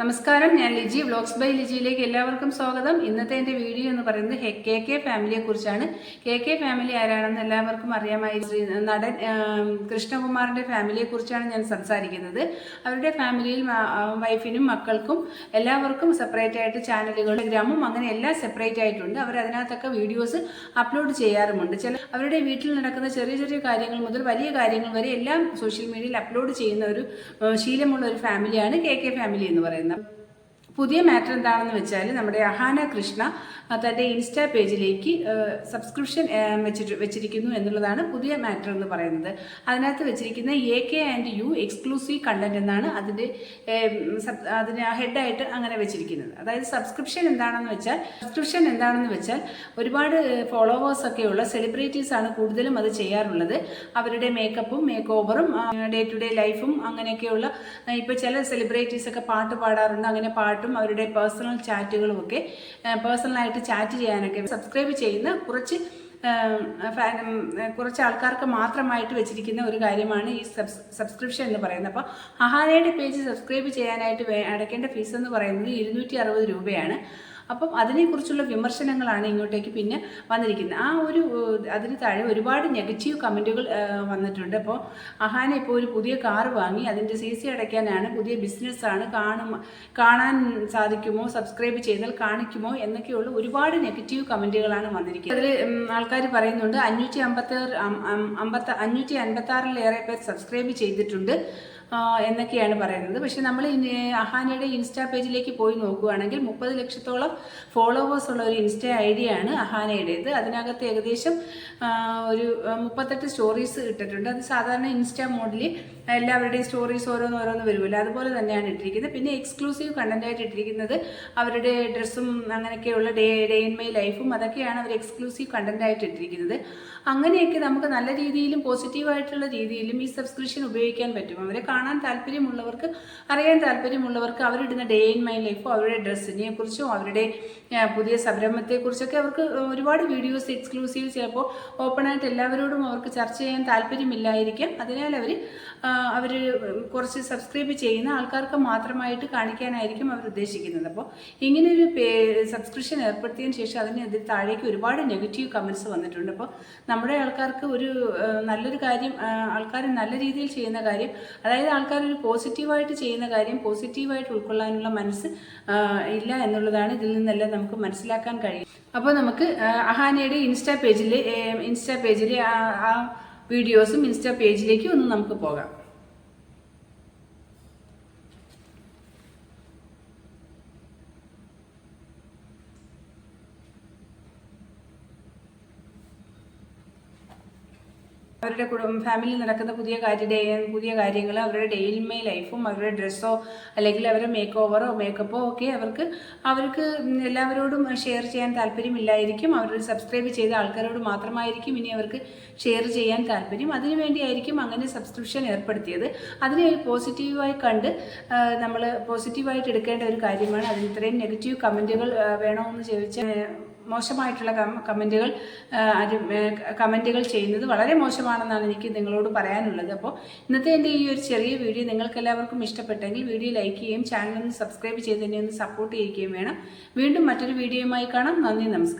നമസ്കാരം ഞാൻ Liji. Vlogs by ലിജിയിലേക്ക് എല്ലാവർക്കും സ്വാഗതം. ഇന്നത്തെ എന്റെ വീഡിയോ എന്ന് പറയുന്നത് കെ കെ ഫാമിലിയെ കുറിച്ചാണ്. കെ കെ ഫാമിലി ആരാണെന്ന് എല്ലാവർക്കും അറിയാമായി നടൻ കൃഷ്ണകുമാറിന്റെ ഫാമിലിയെ കുറിച്ചാണ് ഞാൻ സംസാരിക്കുന്നത്. അവരുടെ ഫാമിലിയിൽ വൈഫിനും മക്കൾക്കും എല്ലാവർക്കും സെപ്പറേറ്റ് ആയിട്ട് ചാനലുകൾ ഗ്രാമും അങ്ങനെ എല്ലാം സെപ്പറേറ്റ് ആയിട്ടുണ്ട്. അവർ അതിനകത്തൊക്കെ വീഡിയോസ് അപ്ലോഡ് ചെയ്യാറുമുണ്ട്. ചില അവരുടെ വീട്ടിൽ നടക്കുന്ന ചെറിയ ചെറിയ കാര്യങ്ങൾ മുതൽ വലിയ കാര്യങ്ങൾ വരെ എല്ലാം സോഷ്യൽ മീഡിയയിൽ അപ്ലോഡ് ചെയ്യുന്ന ഒരു ശീലമുള്ള ഒരു ഫാമിലിയാണ് കെ കെ ഫാമിലി എന്ന് പറയുന്നത്. ചെയ്യുന്ന പുതിയ മാറ്റർ എന്താണെന്ന് വെച്ചാൽ നമ്മുടെ അഹാന കൃഷ്ണ തന്റെ ഇൻസ്റ്റാ പേജിലേക്ക് സബ്സ്ക്രിപ്ഷൻ വെച്ചിട്ട് വെച്ചിരിക്കുന്നു എന്നുള്ളതാണ് പുതിയ മാറ്റർ എന്ന് പറയുന്നത്. അതിനകത്ത് വെച്ചിരിക്കുന്ന A K and U exclusive content എന്നാണ് അതിന്റെ അതിന് ഹെഡായിട്ട് അങ്ങനെ വെച്ചിരിക്കുന്നത്. അതായത് സബ്സ്ക്രിപ്ഷൻ എന്താണെന്ന് വെച്ചാൽ സബ്സ്ക്രിപ്ഷൻ എന്താണെന്ന് വെച്ചാൽ ഒരുപാട് ഫോളോവേഴ്സ് ഉള്ള സെലിബ്രിറ്റീസ് ആണ് കൂടുതലും അത് ചെയ്യാറുള്ളത്. അവരുടെ മേക്കപ്പും മേക്ക് ഓവറും ഡേ ടു ഡേ ലൈഫും അങ്ങനെയൊക്കെയുള്ള ഇപ്പോൾ ചില സെലിബ്രിറ്റീസൊക്കെ പാട്ട് പാടാറുണ്ട്. അങ്ങനെ പാട്ടും അവരുടെ പേഴ്സണൽ ചാറ്റുകളും ഒക്കെ പേഴ്സണലായിട്ട് ചാറ്റ് ചെയ്യാനൊക്കെ സബ്സ്ക്രൈബ് ചെയ്യുന്ന കുറച്ച് കുറച്ച് ആൾക്കാർക്ക് മാത്രമായിട്ട് വെച്ചിരിക്കുന്ന ഒരു കാര്യമാണ് ഈ സബ്സ് സബ്സ്ക്രിപ്ഷൻ എന്ന് പറയുന്നത്. അപ്പോൾ അഹാരയുടെ പേജ് സബ്സ്ക്രൈബ് ചെയ്യാനായിട്ട് അടയ്ക്കേണ്ട ഫീസ് എന്ന് പറയുന്നത് ഇരുന്നൂറ്റി രൂപയാണ്. അപ്പം അതിനെക്കുറിച്ചുള്ള വിമർശനങ്ങളാണ് ഇങ്ങോട്ടേക്ക് പിന്നെ വന്നിരിക്കുന്നത്. ആ ഒരു അതിന് താഴെ ഒരുപാട് നെഗറ്റീവ് കമന്റുകൾ വന്നിട്ടുണ്ട്. അപ്പോൾ അഹാന ഇപ്പോൾ ഒരു പുതിയ കാർ വാങ്ങി അതിന്റെ സി സി അടയ്ക്കാനാണ് പുതിയ ബിസിനസ്സാണ് കാണും കാണാൻ സാധിക്കുമോ സബ്സ്ക്രൈബ് ചെയ്താൽ കാണിക്കുമോ എന്നൊക്കെയുള്ള ഒരുപാട് നെഗറ്റീവ് കമന്റുകളാണ് വന്നിരിക്കുന്നത്. അതിൽ ആൾക്കാർ പറയുന്നുണ്ട് അഞ്ഞൂറ്റി അമ്പത്തി അമ്പത്തി അഞ്ഞൂറ്റി അൻപത്തി ആറിലേറെ പേർ സബ്സ്ക്രൈബ് ചെയ്തിട്ടുണ്ട്. എന്നൊക്കെയാണ് പറയുന്നത്. പക്ഷെ നമ്മൾ അഹാനയുടെ ഇൻസ്റ്റാ പേജിലേക്ക് പോയി നോക്കുകയാണെങ്കിൽ മുപ്പത് ലക്ഷത്തോളം ഫോളോവേഴ്സ് ഉള്ള ഒരു ഇൻസ്റ്റാ ഐ ഡിയാണ് അഹാനയുടേത്. അതിനകത്ത് ഏകദേശം ഒരു മുപ്പത്തെട്ട് സ്റ്റോറീസ് ഇട്ടിട്ടുണ്ട്. അത് സാധാരണ ഇൻസ്റ്റാ മോഡിൽ എല്ലാവരുടെയും സ്റ്റോറീസ് ഓരോന്ന് ഓരോന്ന് വരുമല്ലോ. അതുപോലെ തന്നെയാണ് ഇട്ടിരിക്കുന്നത്. പിന്നെ എക്സ്ക്ലൂസീവ് കണ്ടന്റ് ആയിട്ട് ഇട്ടിരിക്കുന്നത് അവരുടെ ഡ്രസ്സും അങ്ങനെയൊക്കെയുള്ള ഡേ ഡേ ഇൻ മൈ ലൈഫും അതൊക്കെയാണ് അവർ എക്സ്ക്ലൂസീവ് കണ്ടന്റ് ആയിട്ട് ഇട്ടിരിക്കുന്നത്. അങ്ങനെയൊക്കെ നമുക്ക് നല്ല രീതിയിലും പോസിറ്റീവായിട്ടുള്ള രീതിയിലും ഈ സബ്സ്ക്രിപ്ഷൻ ഉപയോഗിക്കാൻ പറ്റും. അവരെ കാണാൻ താല്പര്യമുള്ളവർക്ക് അറിയാൻ താല്പര്യമുള്ളവർക്ക് അവരിടുന്ന ഡേ ഇൻ മൈ ലൈഫോ അവരുടെ ഡ്രസ്സിനെ കുറിച്ചും അവരുടെ പുതിയ സംരംഭത്തെക്കുറിച്ചൊക്കെ അവർക്ക് ഒരുപാട് വീഡിയോസ് എക്സ്ക്ലൂസീവ് ചിലപ്പോൾ ഓപ്പണായിട്ട് എല്ലാവരോടും അവർക്ക് ചർച്ച ചെയ്യാൻ താല്പര്യമില്ലായിരിക്കാം. അതിനാൽ അവർ അവർ കുറച്ച് സബ്സ്ക്രൈബ് ചെയ്യുന്ന ആൾക്കാർക്ക് മാത്രമായിട്ട് കാണിക്കാനായിരിക്കും അവർ ഉദ്ദേശിക്കുന്നത്. അപ്പോൾ ഇങ്ങനെ ഒരു സബ്സ്ക്രിപ്ഷൻ ഏർപ്പെടുത്തിയതിന് ശേഷം അതിനെതിരെ താഴേക്ക് ഒരുപാട് നെഗറ്റീവ് കമൻസ് വന്നിട്ടുണ്ട്. അപ്പോൾ നമ്മുടെ ആൾക്കാർക്ക് ഒരു നല്ലൊരു കാര്യം ആൾക്കാർ നല്ല രീതിയിൽ ചെയ്യുന്ന കാര്യം അതായത് ആൾക്കാർ ഒരു പോസിറ്റീവായിട്ട് ചെയ്യുന്ന കാര്യം പോസിറ്റീവായിട്ട് ഉൾക്കൊള്ളാനുള്ള മനസ്സ് ഇല്ല എന്നുള്ളതാണ് ഇതിൽ നിന്നെല്ലാം നമുക്ക് മനസ്സിലാക്കാൻ കഴിയും. അപ്പോൾ നമുക്ക് അഹാനയുടെ ഇൻസ്റ്റാ പേജിൽ ഇൻസ്റ്റാ പേജിൽ ആ വീഡിയോസും ഇൻസ്റ്റാ പേജിലേക്കും ഒന്ന് നമുക്ക് പോകാം. അവരുടെ കുടുംബ ഫാമിലിയിൽ നടക്കുന്ന പുതിയ കാര്യ ഡേ പുതിയ കാര്യങ്ങൾ അവരുടെ ഡെയിലി മൈ ലൈഫും അവരുടെ ഡ്രസ്സോ അല്ലെങ്കിൽ അവരുടെ മേക്ക് ഓവറോ മേക്കപ്പോ ഒക്കെ അവർക്ക് അവർക്ക് എല്ലാവരോടും ഷെയർ ചെയ്യാൻ താല്പര്യമില്ലായിരിക്കും. അവർ സബ്സ്ക്രൈബ് ചെയ്ത ആൾക്കാരോട് മാത്രമായിരിക്കും ഇനി അവർക്ക് ഷെയർ ചെയ്യാൻ താല്പര്യം. അതിനുവേണ്ടിയായിരിക്കും അങ്ങനെ സബ്സ്ക്രിപ്ഷൻ ഏർപ്പെടുത്തിയത്. അതിനെ പോസിറ്റീവായി കണ്ട് നമ്മൾ പോസിറ്റീവായിട്ട് എടുക്കേണ്ട ഒരു കാര്യമാണ്. അതിന് ഇത്രയും നെഗറ്റീവ് കമന്റുകൾ വേണമെന്ന് ചോദിച്ചാൽ മോശമായിട്ടുള്ള കമന്റുകൾ കമന്റുകൾ ചെയ്യുന്നത് വളരെ മോശമാണെന്നാണ് എനിക്ക് നിങ്ങളോട് പറയാനുള്ളത്. അപ്പോൾ ഇന്നത്തെ എന്റെ ഈ ഒരു ചെറിയ വീഡിയോ നിങ്ങൾക്കെല്ലാവർക്കും ഇഷ്ടപ്പെട്ടെങ്കിൽ വീഡിയോ ലൈക്ക് ചെയ്യുകയും ചാനൽ ഒന്ന് സബ്സ്ക്രൈബ് ചെയ്ത് തന്നെ ഒന്ന് സപ്പോർട്ട് ചെയ്യുകയും വേണം. വീണ്ടും മറ്റൊരു വീഡിയോയുമായി കാണാം. നന്ദി നമസ്കാരം.